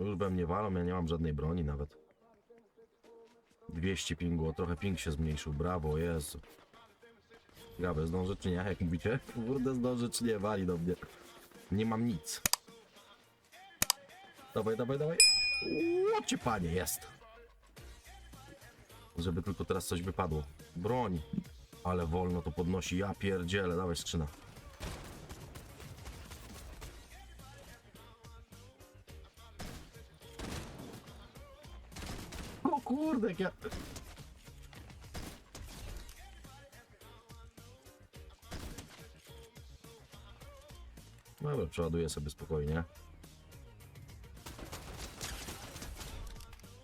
Już we mnie walą, ja nie mam żadnej broni nawet. 200 pingu, trochę ping się zmniejszył, brawo, Jezu. Ciekawe, zdążę czy nie, jak mówicie? Kurde, zdążę czy nie, wali do mnie. Nie mam nic. Dawaj, dawaj, dawaj. Łocie panie, jest. Żeby tylko teraz coś wypadło. Broń. Ale wolno to podnosi, ja pierdzielę, dawaj skrzyna. O kurde, jak ja... Dobra, przeładuję sobie spokojnie.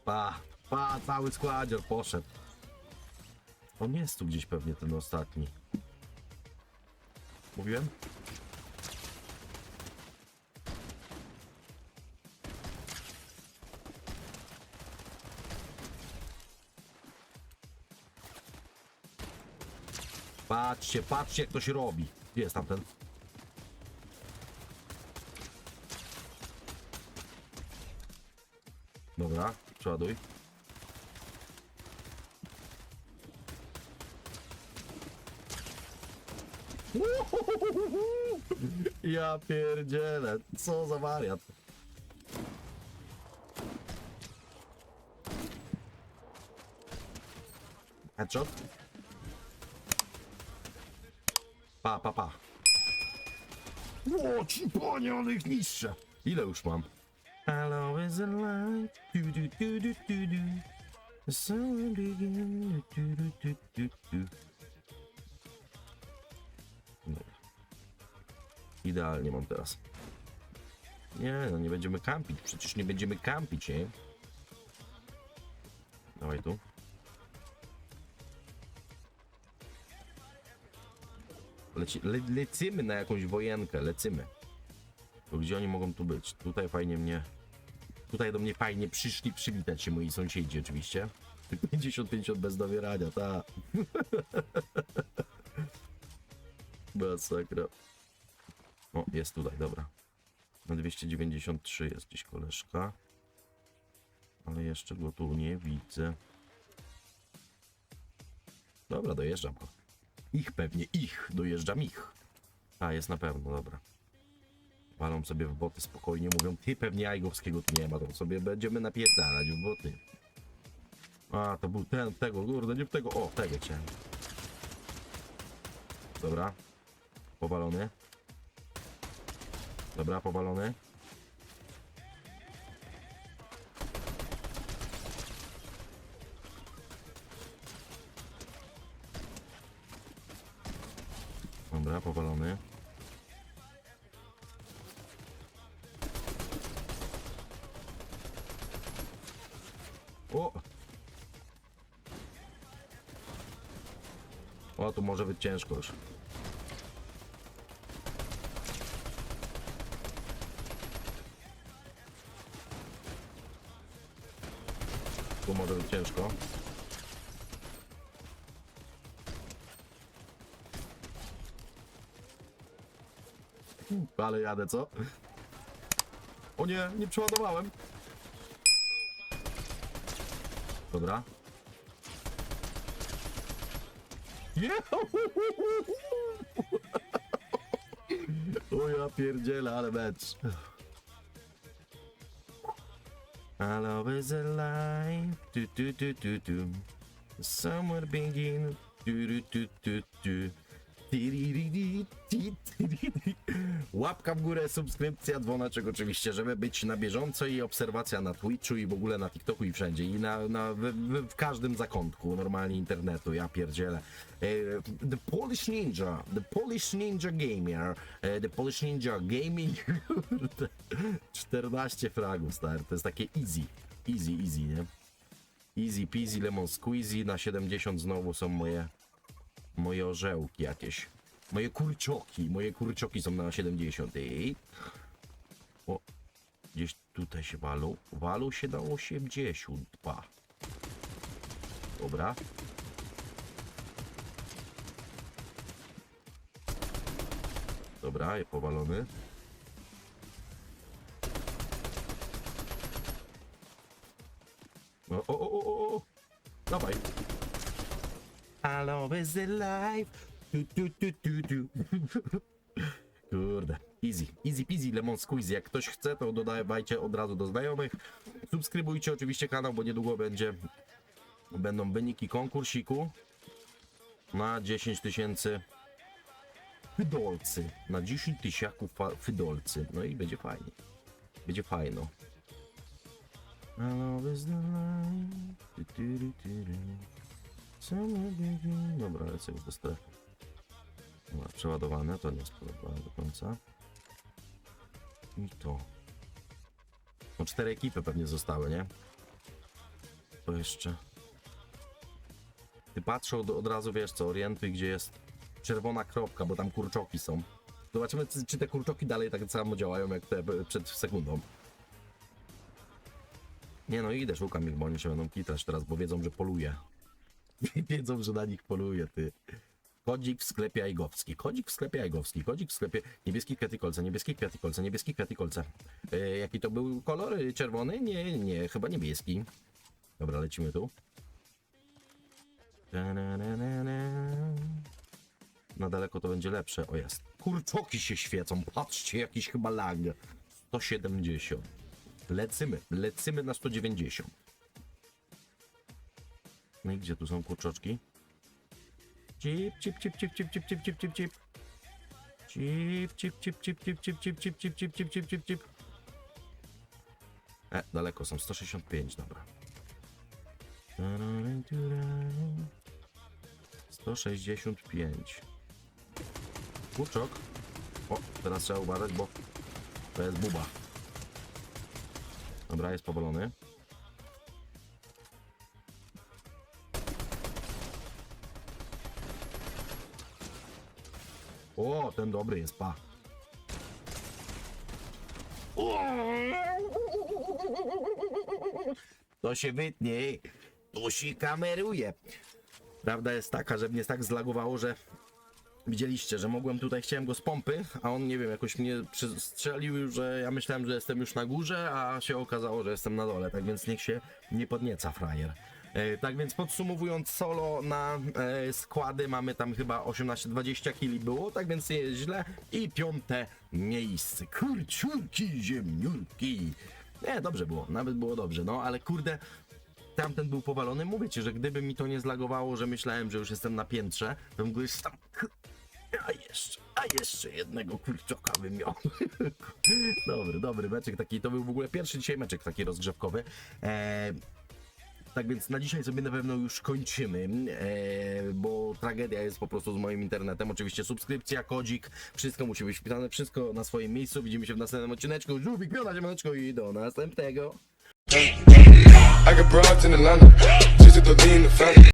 Pa, pa, cały składzior poszedł. On jest tu gdzieś pewnie ten ostatni. Mówiłem? Patrzcie, patrzcie jak to się robi. Gdzie jest tamten? Dobra, przeładuj. Ja pierdzielę, co za wariat. Headshot. Pa, pa, pa. O, ci panie, ale ich niższe. Ile już mam? Hello is a light. Du, du, du, du, du, du. Begin. Du, du, du, du, du. Dobra. Idealnie mam teraz. Nie, no nie będziemy kampić. Przecież nie będziemy kampić, nie? Dawaj tu. Leci, le, lecimy na jakąś wojenkę, lecimy. To gdzie oni mogą tu być? Tutaj fajnie mnie... Tutaj do mnie fajnie przyszli przywitać się moi sąsiedzi oczywiście. 50-50 bez dowierania, ta. Masakra. O, jest tutaj, dobra. Na 293 jest gdzieś koleżka. Ale jeszcze go tu nie widzę. Dobra, dojeżdżam go. Ich pewnie, ich, dojeżdżam ich. A, jest na pewno, dobra. Walą sobie w boty spokojnie, mówią, ty pewnie Ajgowskiego tu nie ma, to sobie będziemy napierdalać w boty. A, to był ten, tego, kurde, nie w tego, o, tego chciałem. Dobra. Powalony. Dobra, powalony. Dobra, powalony. O! O, tu może być ciężko już. Tu może być ciężko. Ale jadę, co? O nie, nie przeładowałem. Dobra. Jehu! O ja pierdzielę, ale mecz. Hello is alive. Du, du, du, du, du. Somewhere begin. Du, du, du, du, du. Tiririri, ti, tiriri. Łapka w górę, subskrypcja, dzwoneczek oczywiście, żeby być na bieżąco i obserwacja na Twitchu i w ogóle na TikToku i wszędzie i na, na w, w, każdym zakątku normalnie internetu, ja pierdzielę. E, The Polish Ninja, The Polish Ninja Gamer, e, The Polish Ninja Gaming, kurde, 14 fragów, stary, to jest takie easy, easy, easy, nie? Easy peasy, lemon squeezy, na 70 znowu są moje moje orzełki jakieś. Moje kurczoki, moje kurczoki są na 70. O, gdzieś tutaj się walu. Walu się na 82. Dobra. Dobra, jest powalony. O, o, o, o, o. Dawaj. Hello is the life. Tu, tu, tu, tu. Kurde, easy, easy peasy lemon squeeze. Jak ktoś chce, to dodawajcie od razu do znajomych. Subskrybujcie oczywiście kanał, bo niedługo będzie będą wyniki konkursiku na 10 tysięcy fydolcy. Na 10 tysiaków fydolcy. No i będzie fajnie. Będzie fajno. Dobra, lecę już do strefy. Dobra, przeładowane, to nie spodobałem do końca. I to. No cztery ekipy pewnie zostały, nie? To jeszcze. Ty patrzą od, razu, wiesz co, orientuj, gdzie jest czerwona kropka, bo tam kurczoki są. Zobaczymy, czy, te kurczoki dalej tak samo działają, jak te e, przed sekundą. Nie no, idę, szukam ich, bo oni się będą kitrać teraz, bo wiedzą, że poluję. wiedzą, że na nich poluję, ty. Kodzik w sklepie Ajgowski, kodzik w sklepie Ajgowski, kodzik w sklepie niebieski kwiat i kolce, niebieski kwiat i kolce, niebieski kwiat i kolce. E, jaki to był kolor? E, Czerwony? Nie, nie, chyba niebieski. Dobra, lecimy tu. Na daleko to będzie lepsze. O jest. Kurczoki się świecą. Patrzcie, jakiś chyba lag. 170. Lecymy. Lecymy na 190. No i gdzie tu są kurczoczki? Cip, cip, cip, cip, cip, cip, cip, cip, cip, cip. Cip, cip, cip, cip, cip, cip, cip, cip, cip, cip, cip, cip, cip. E, daleko są. 165, dobra. 165. Kurczok. O, teraz trzeba uważać, bo to jest buba. Dobra, jest powolony. O, ten dobry jest, pa. To się wytnie, to się kameruje. Prawda jest taka, że mnie tak zlagowało, że widzieliście, że mogłem tutaj, chciałem go z pompy, a on, nie wiem, jakoś mnie strzelił, że ja myślałem, że jestem już na górze, a się okazało, że jestem na dole, tak więc niech się nie podnieca frajer. E, tak więc podsumowując solo na e, składy mamy tam chyba 18-20 kili było, tak więc nie jest źle i piąte miejsce. Kurczurki, ziemniurki. Nie, dobrze było, nawet było dobrze, no ale kurde, tamten był powalony. Mówię ci, że gdyby mi to nie zlagowało, że myślałem, że już jestem na piętrze, to bym go tam... A jeszcze, a jeszcze jednego kurczoka bym miał. dobry, dobry meczek taki, to był w ogóle pierwszy dzisiaj meczek taki rozgrzewkowy. Eee, tak więc na dzisiaj sobie na pewno już kończymy, e, bo tragedia jest po prostu z moim internetem. Oczywiście subskrypcja, kodzik, wszystko musi być wpisane, wszystko na swoim miejscu. Widzimy się w następnym odcineczku. Żółwik, piona, siemaneczko i do następnego. I got in Atlanta, to the.